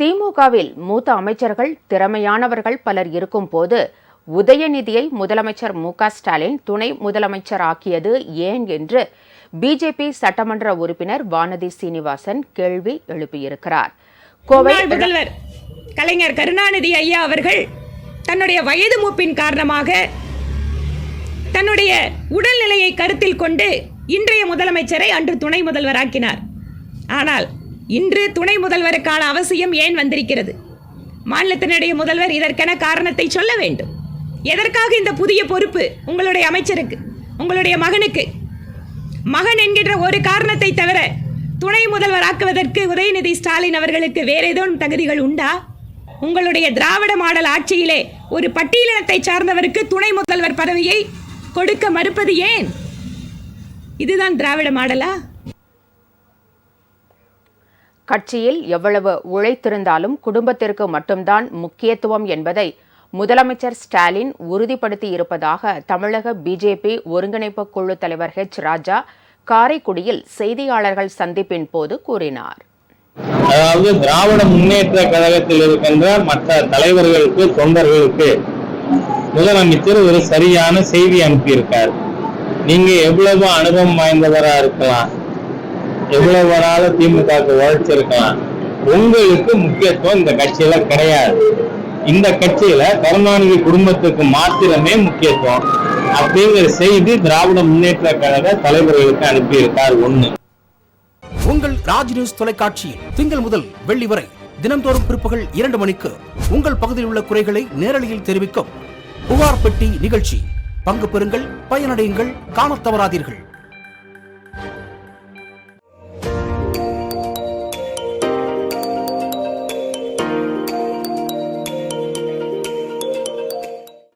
திமுகவில் மூத்த அமைச்சர்கள் திறமையானவர்கள் பலர் இருக்கும் போது உதயநிதியை முதலமைச்சர் மு ஸ்டாலின் துணை முதலமைச்சர் ஆக்கியது ஏன் என்று பிஜேபி சட்டமன்ற உறுப்பினர் வானதி சீனிவாசன் கேள்வி எழுப்பியிருக்கிறார். கோவை முதல்வர் கலைஞர் கருணாநிதி ஐயா அவர்கள் தன்னுடைய வயது மூப்பின் காரணமாக தன்னுடைய உடல்நிலையை கருத்தில் கொண்டு இன்றைய முதலமைச்சரை அன்று துணை முதல்வராக்கினார் ஆனால் இன்று துணை முதல்வருக்கான அவசியம் ஏன் வந்திருக்கிறது? மாநிலத்தினுடைய முதல்வர் இதற்கென காரணத்தை சொல்ல வேண்டும். எதற்காக இந்த புதிய பொறுப்பு உங்களுடைய அமைச்சருக்கு உங்களுடைய மகனுக்கு? மகன் என்கின்ற ஒரு காரணத்தை தவிர துணை முதல்வர் ஆக்குவதற்கு உதயநிதி ஸ்டாலின் அவர்களுக்கு வேற ஏதேனும் தகுதிகள் உண்டா? உங்களுடைய திராவிட மாடல் ஆட்சியிலே ஒரு பட்டியலினத்தை சார்ந்தவருக்கு துணை முதல்வர் பதவியை கொடுக்க மறுப்பது ஏன்? இதுதான் திராவிட மாடலா? கட்சியில் எவ்வளவு உழைத்திருந்தாலும் குடும்பத்திற்கு மட்டும்தான் முக்கியத்துவம் என்பதை முதலமைச்சர் ஸ்டாலின் உறுதிப்படுத்தி இருப்பதாக தமிழக பிஜேபி ஒருங்கிணைப்பு குழு தலைவர் ஹெச் ராஜா காரைக்குடியில் செய்தியாளர்கள் சந்திப்பின் போது கூறினார். அதாவது திராவிட முன்னேற்ற கழகத்தில் இருக்கின்ற மற்ற தலைவர்களுக்கு தொண்டர்களுக்கு முதலமைச்சர் ஒரு சரியான செய்தி அனுப்பியிருக்கார். நீங்க எவ்வளவு அனுபவம் வாய்ந்தவரா இருக்கலாம். எவ்வளவு வராலும் திமுகவுக்கு உழைச்சிருக்கலாம் உங்களுக்கு முக்கியத்துவம் இந்த கட்சியில கிடையாது. இந்த கட்சியில கருணாநிதி குடும்பத்துக்கு மாத்திரமே முக்கியத்துவம். அப்படிங்கிற செய்தி திராவிட முன்னேற்ற கழக தலைவர்களுக்கு அனுப்பியிருக்கார் ஒண்ணு. உங்கள் ராஜ் நியூஸ் தொலைக்காட்சியில் திங்கள் முதல் வெள்ளி வரை தினந்தோறும் பிற்பகல் இரண்டு மணிக்கு உங்கள் பகுதியில் உள்ள குறைகளை நேரலையில் தெரிவிக்கும் புகார் பெட்டி நிகழ்ச்சி. பங்கு பெறுங்கள் பயனடையுங்கள் காணத் தவறாதீர்கள்.